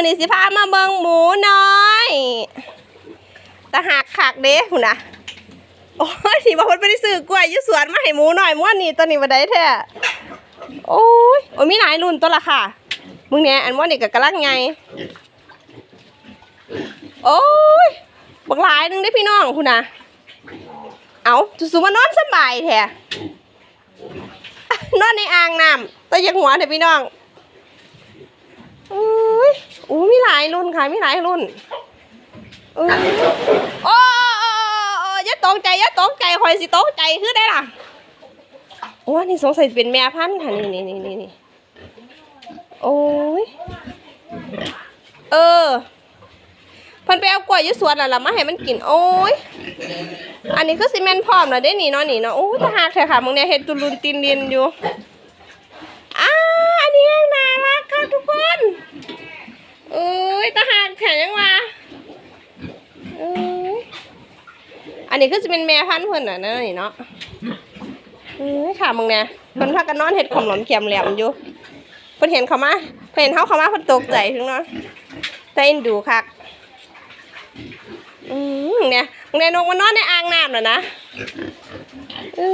อนี้สิพามาเบิงหมูน้อยตะหักขักเด้หุ่นะโอ้ยที่บอกว่าไปได้ซื้อกล้วยยุ่สวนมาให้หมูหน่อยม้วนนี่ตัวนี้มาได้แท้โอ้ยโอ้ยมีหลายรุ่นตัวละค่ะมึงเนี่ยอันม้วนนี่กับกระลักไงโอ้ยบักหลายหนึงได้พี่น้องคุณนะเอาสุมานอนสบายแท้นอนในอ่างน้ำแต่ยังหัวเถอะพี่น้องอุ้ยอู้มีหลายรุ่นค่ะมีหลายรุ่นอุ้ยโอ้โอ้โอ้อย่าตกใจอย่าตกใจคอยสิตกใจคือได้ล่ะโอ้นี่สงสัยเป็นแม่พันธุ์ค่ะนี่นี่นี่นี่นี่โอ้ยเออเพิ่นไปเอากล้วยอยุสวนแล้วล่ะมาให้มันกินโอ้ยอันนี้คือซีเมนต์พร้อมแล้วได้นี่เนาะนี่เนาะโอ้ยตาหักเถอะค่ะมึงเนี่ยเฮ็ดตุลุนตินดินอยู่อ้าอันนี้ยังน่ารักค่ะทุกคนเอ้ย ตาหักแถมยังวะอันนี้คือจะเป็นแม่พันธุ์เพิ่นน่ะเนาะนี่เนาะเอ้ยค่ะมึงเนี่ยเพิ่นพากันนอนเฮ็ดขมหลอมแคมแหลมอยู่เพิ่นเห็นเขามาเพิ่นเห็นเฮาเขามาเพิ่นตกใจถึงเนาะแต่เอ็นดูคักอืมเนี่ยมึงในนกมันนอนในอ่างน้ำน่ะนะเอ้